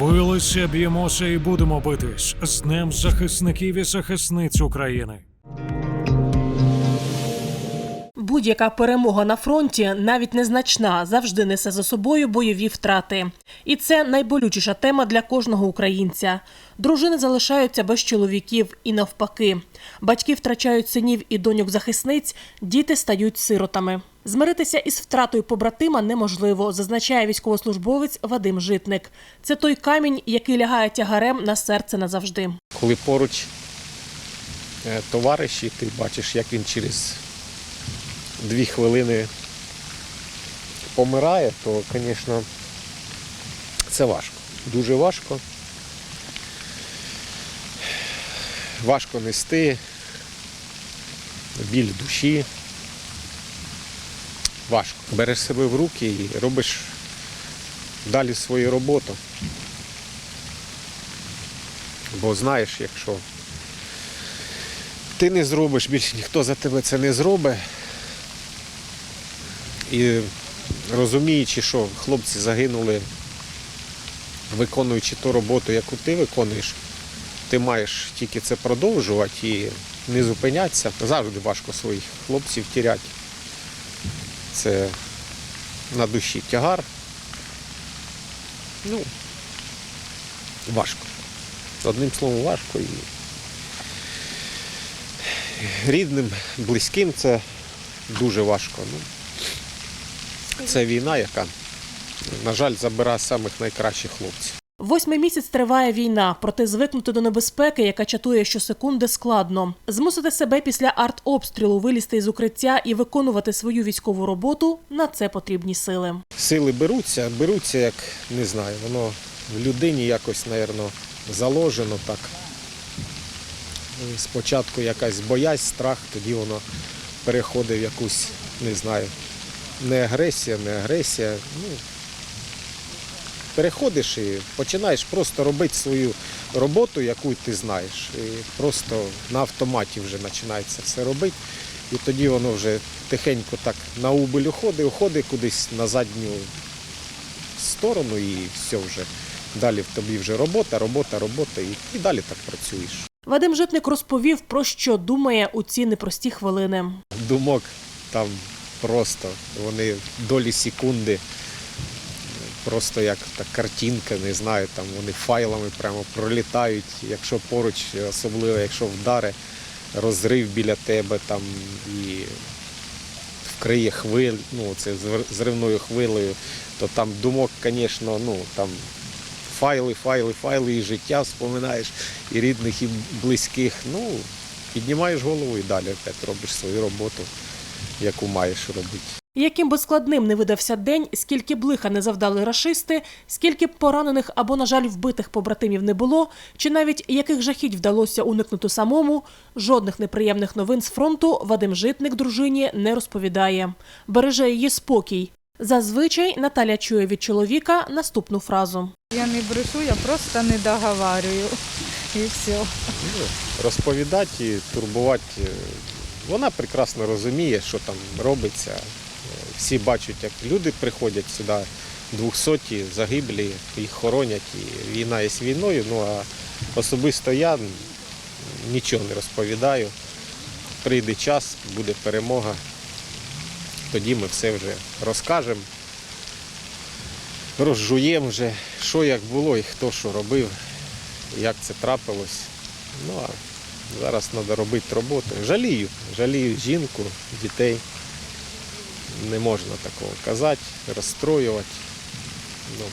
Билися, б'ємося і будемо битись з Днем захисників і захисниць України. Будь-яка перемога на фронті, навіть незначна, завжди несе за собою бойові втрати. І це найболючіша тема для кожного українця. Дружини залишаються без чоловіків і навпаки. Батьки втрачають синів і доньок захисниць, діти стають сиротами. Змиритися із втратою побратима неможливо, зазначає військовослужбовець Вадим Житник. Це той камінь, який лягає тягарем на серце назавжди. коли поруч е, товариш, і ти бачиш, як він через дві хвилини помирає, то, звісно, це важко. Дуже важко. Важко нести, біль душі. Важко. Береш себе в руки і робиш далі свою роботу. Бо знаєш, якщо ти не зробиш, більше ніхто за тебе це не зробить. І розуміючи, що хлопці загинули, виконуючи ту роботу, яку ти виконуєш, ти маєш тільки це продовжувати і не зупинятися. Завжди важко своїх хлопців тіряти. Це на душі тягар. Ну, важко. Одним словом, важко і рідним, близьким це дуже важко. Ну, це війна, яка, на жаль, забирає самих найкращих хлопців. Восьмий місяць триває війна, проте звикнути до небезпеки, яка чатує щосекунди, складно. Змусити себе після артобстрілу вилізти із укриття і виконувати свою військову роботу на це потрібні сили. Сили беруться, беруться, як не знаю, воно в людині якось, напевно, заложено так. Спочатку якась боязнь, страх, тоді воно переходить в якусь, не знаю, не агресія, не агресія. Ну, переходиш і починаєш просто робити свою роботу, яку ти знаєш. І просто на автоматі вже починається все робити. І тоді воно вже тихенько так на убиль уходить, уходить кудись на задню сторону і все вже. Далі в тобі вже робота, робота, робота, і, і далі так працюєш. Вадим Житник розповів, про що думає у ці непрості хвилини. Думок там просто, вони долі секунди, просто як та картинка, не знаю, там вони файлами прямо пролітають, якщо поруч, особливо якщо вдари, розрив біля тебе там і вкриє хвиль, ну це зривною хвилею, то там думок, звісно, ну там файли, файли, файли, і життя вспоминаєш, і рідних, і близьких. Ну, піднімаєш голову і далі опять робиш свою роботу, яку маєш робити. Яким би складним не видався день, скільки б лиха не завдали рашисти, скільки б поранених або, на жаль, вбитих побратимів не було, чи навіть яких жахіть вдалося уникнути самому, жодних неприємних новин з фронту Вадим Житник дружині не розповідає. Береже її спокій. Зазвичай Наталя чує від чоловіка наступну фразу. Я не брешу, я просто не договарюю. І все. Ну, розповідати і турбувати. Вона прекрасно розуміє, що там робиться. Всі бачать, як люди приходять сюди, двохсоті, загиблі, їх хоронять. І війна є війною. Ну а особисто я нічого не розповідаю. Прийде час, буде перемога. Тоді ми все вже розкажемо, розжуємо вже, що як було і хто що робив, як це трапилось. Ну а зараз треба робити роботу. Жалію, жалію жінку, дітей. Не можна такого казати, розстроювати. Ну,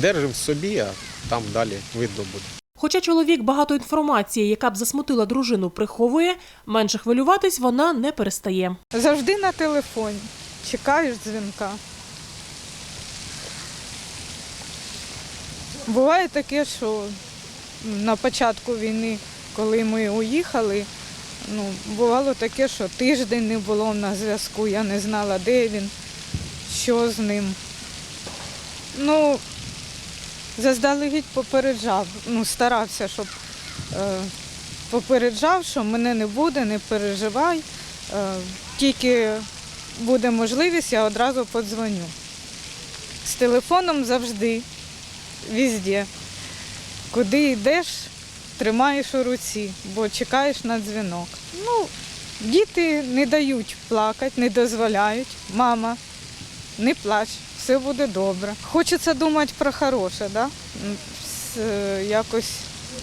держимо в собі, а там далі видно буде. Хоча чоловік багато інформації, яка б засмутила дружину, приховує, менше хвилюватись вона не перестає. Завжди на телефоні. Чекаєш дзвінка. Буває таке, що на початку війни, коли ми уїхали, ну, бувало таке, що тиждень не було на зв'язку, я не знала, де він, що з ним. Ну, заздалегідь попереджав, ну, старався, щоб е, попереджав, що мене не буде, не переживай. Е, тільки буде можливість, я одразу подзвоню. З телефоном завжди везде. Куди йдеш, тримаєш у руці, бо чекаєш на дзвінок. Ну, діти не дають плакати, не дозволяють. Мама, не плач, все буде добре. Хочеться думати про хороше, да? Якось,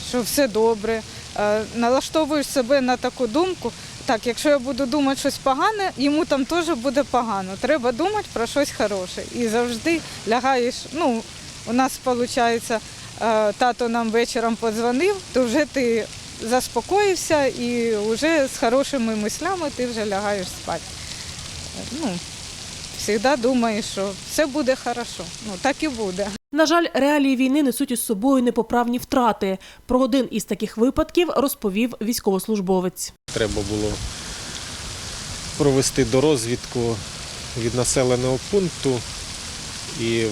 що все добре. Е, Налаштовуєш себе на таку думку. Так, якщо я буду думати щось погане, йому там теж буде погано. Треба думати про щось хороше. І завжди лягаєш. Ну, у нас виходить, тато нам вечором подзвонив, то вже ти заспокоївся і вже з хорошими мислями ти вже лягаєш спати. Ну, завжди думаєш, що все буде хорошо. Ну, так і буде. На жаль, реалії війни несуть із собою непоправні втрати. Про один із таких випадків розповів військовослужбовець. Треба було провести дорозвідку від населеного пункту і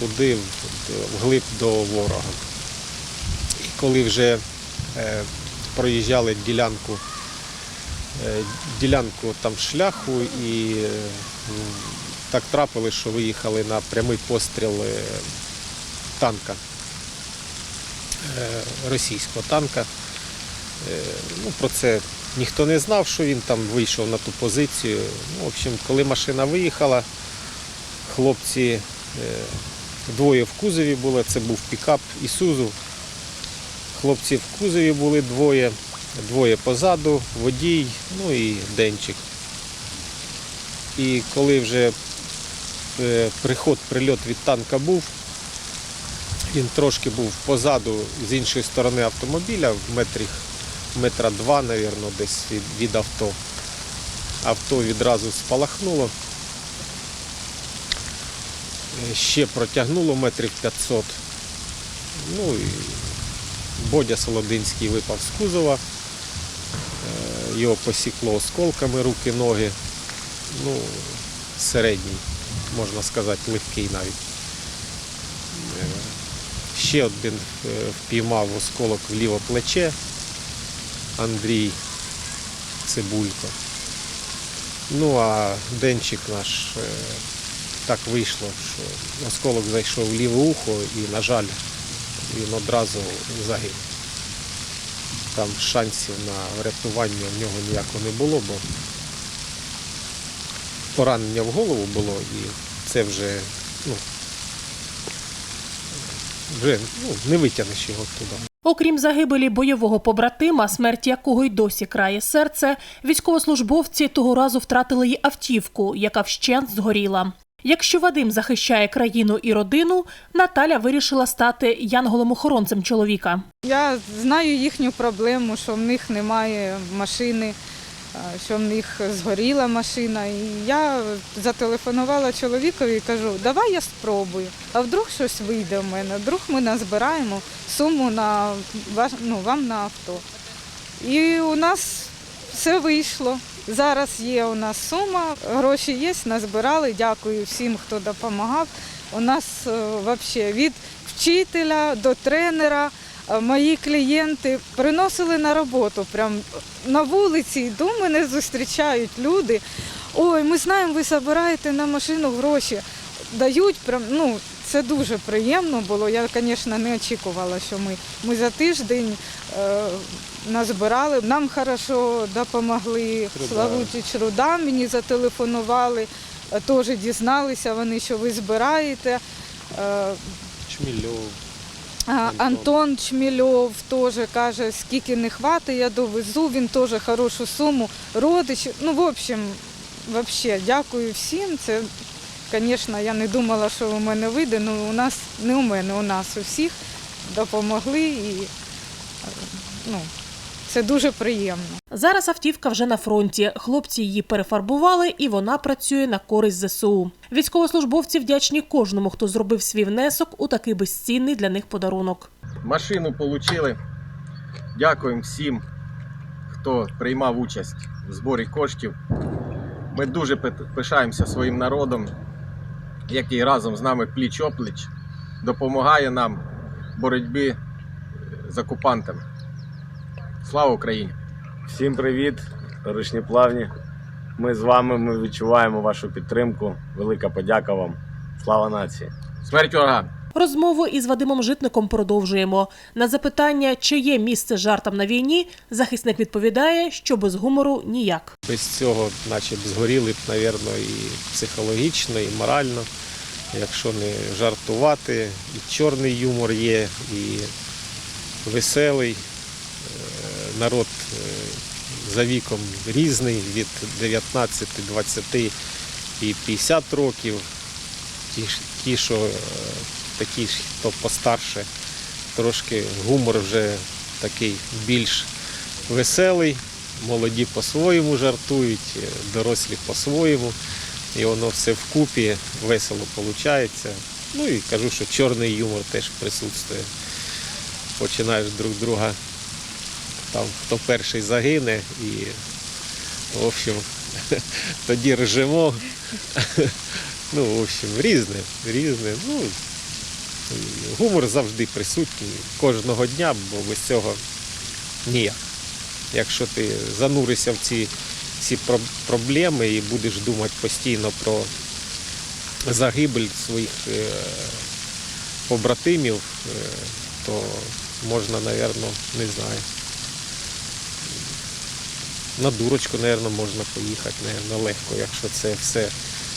туди, вглиб до ворога. І коли вже е, проїжджали ділянку, е, ділянку там шляху і е, так трапилось, що виїхали на прямий постріл танка, російського танка. Ну, про це ніхто не знав, що він там вийшов на ту позицію. Ну, в общем, коли машина виїхала, хлопці двоє в кузові було, це був пікап Ісузу. Хлопці в кузові були двоє, двоє позаду, водій, ну і денчик. І коли вже е, приход, прильот від танка був, він трошки був позаду з іншої сторони автомобіля, в метрі, метра два, мабуть, десь від, від авто. Авто відразу спалахнуло. Е, Ще протягнуло метрів 500. Ну і Бодя Солодинський випав з кузова. Е, Його посікло осколками руки, ноги. Ну, середній, можна сказати, легкий навіть. Е, Ще один впіймав осколок в ліве плече. Андрій Цибулько. Ну а денчик наш так вийшло, що осколок зайшов в ліве ухо і, на жаль, він одразу загинув. Там шансів на врятування в нього ніякого не було, бо поранення в голову було і це вже ну, вже ну, не витягнеш його туди. Окрім загибелі бойового побратима, смерть якого й досі крає серце, військовослужбовці того разу втратили й автівку, яка вщент згоріла. Якщо Вадим захищає країну і родину, Наталя вирішила стати янголом-охоронцем чоловіка. Я знаю їхню проблему, що в них немає машини, що в них згоріла машина. І я зателефонувала чоловікові і кажу, давай я спробую. А вдруг щось вийде в мене, вдруг ми назбираємо суму на ну, вам на авто. І у нас все вийшло. Зараз є у нас сума, гроші є, назбирали. Дякую всім, хто допомагав. У нас взагалі від вчителя до тренера. е, Мої клієнти приносили на роботу. Прям на вулиці йду, мене зустрічають люди. Ой, ми знаємо, ви збираєте на машину гроші. Дають прям, ну це дуже приємно було. Я, звісно, не очікувала, що ми, ми за тиждень е, назбирали. Нам хорошо допомогли. Славутич Руда мені зателефонували, е, теж дізналися вони, що ви збираєте. Е, Чмільов. Антон. Антон Чмільов теж каже, скільки не хватить, я довезу, він теж хорошу суму. Родичі. Ну, в общем, взагалі, дякую всім. Це, звісно, я не думала, що у мене вийде, але у нас не у мене, у нас у всіх допомогли і е, ну, це дуже приємно. Зараз автівка вже на фронті. Хлопці її перефарбували, і вона працює на користь ЗСУ. Військовослужбовці вдячні кожному, хто зробив свій внесок у такий безцінний для них подарунок. Машину отримали. Дякуємо всім, хто приймав участь в зборі коштів. Ми дуже пишаємося своїм народом, який разом з нами пліч-опліч допомагає нам в боротьбі з окупантами. Слава Україні! Всім привіт, ручні плавні. Ми з вами, ми відчуваємо вашу підтримку. Велика подяка вам. Слава нації! Смерть ворогам! Розмову із Вадимом Житником продовжуємо. На запитання, чи є місце жартам на війні, захисник відповідає, що без гумору ніяк. Без цього, наче б згоріли б, напевно, і психологічно, і морально. Якщо не жартувати, і чорний юмор є, і веселий. Народ е, за віком різний, від 19, 20 і 50 років. Ті, ті що е, такі ж, хто постарше, трошки гумор вже такий більш веселий. Молоді по-своєму жартують, е, дорослі по-своєму. І воно все вкупі весело виходить. Ну і кажу, що чорний юмор теж присутствує. Починаєш друг друга, там, хто перший загине, і в общем, тоді ржемо. Ну, в общем, різне, різне. Ну, гумор завжди присутній кожного дня, бо без цього ніяк. Якщо ти зануришся в ці, про- проблеми і будеш думати постійно про загибель своїх е, побратимів, е, то можна, напевно, не знаю. На дурочку, напевно, можна поїхати, напевно, легко, якщо це все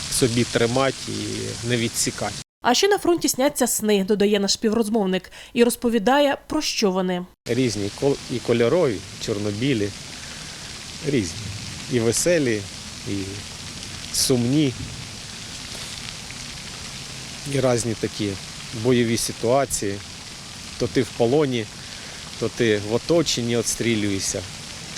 в собі тримати і не відсікати. А ще на фронті сняться сни, додає наш співрозмовник, і розповідає, про що вони. різні і кольорові, чорнобілі, різні. І веселі, і сумні, і різні такі бойові ситуації. То ти в полоні, то ти в оточенні відстрілюєшся,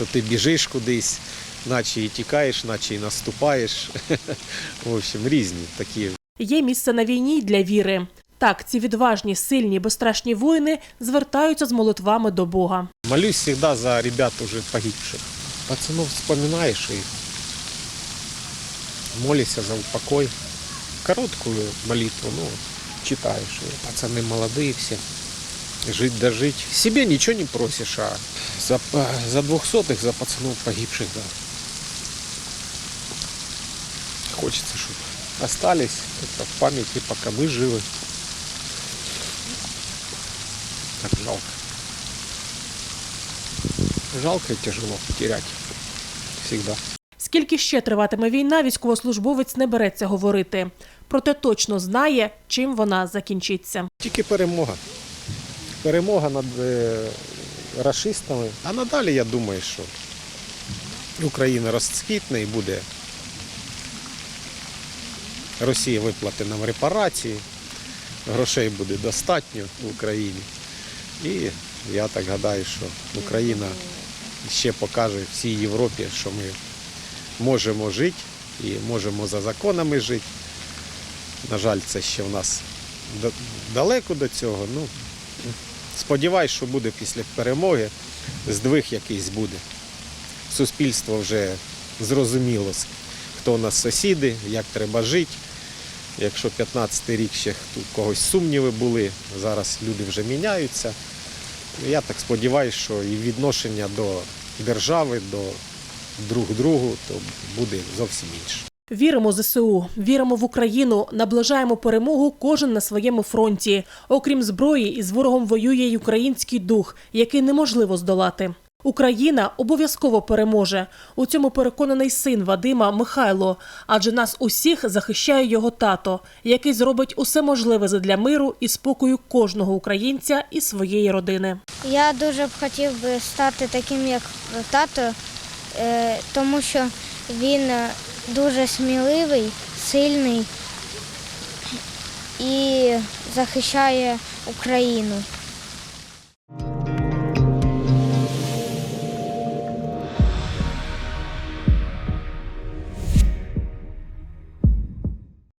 то ти біжиш кудись, наче і тікаєш, наче і наступаєш. В общем, різні такі Є місце на війні й для віри. Так, ці відважні, сильні, безстрашні воїни звертаються з молитвами до Бога. Молюсь всегда за ребят уже погибших. Пацанов вспоминаешь и молишься за упокой. Короткую молитву, ну, читаешь. И Пацаны молодые все Жить да жить. Себе ничего не просишь, а за, па- за двухсотых, за пацанов погибших, да. Хочется, чтобы остались это в памяти, пока мы живы. Так жалко. Жалко и тяжело терять. Всегда. Скільки ще триватиме війна, військовослужбовець не береться говорити. Проте точно знає, чим вона закінчиться. Тільки перемога. Перемога над е, рашистами. А надалі я думаю, що Україна розцвітне і буде. Росія виплатить нам репарації, грошей буде достатньо в Україні. І я так гадаю, що Україна ще покаже всій Європі, що ми можемо жити і можемо за законами жити. На жаль, це ще в нас далеко до цього. Ну, сподіваюсь, що буде після перемоги, здвиг якийсь буде. Суспільство вже зрозуміло, хто у нас сусіди, як треба жити. Якщо 15-й рік ще у когось сумніви були, зараз люди вже міняються. Я так сподіваюся, що і відношення до держави, до друг другу, то буде зовсім інше. Віримо в ЗСУ, віримо в Україну, наближаємо перемогу кожен на своєму фронті. Окрім зброї, із ворогом воює й український дух, який неможливо здолати. Україна обов'язково переможе. У цьому переконаний син Вадима Михайло, адже нас усіх захищає його тато, який зробить усе можливе задля миру і спокою кожного українця і своєї родини. Я дуже б хотів би стати таким, як тато, е, тому що він е, дуже сміливий, сильний і захищає Україну.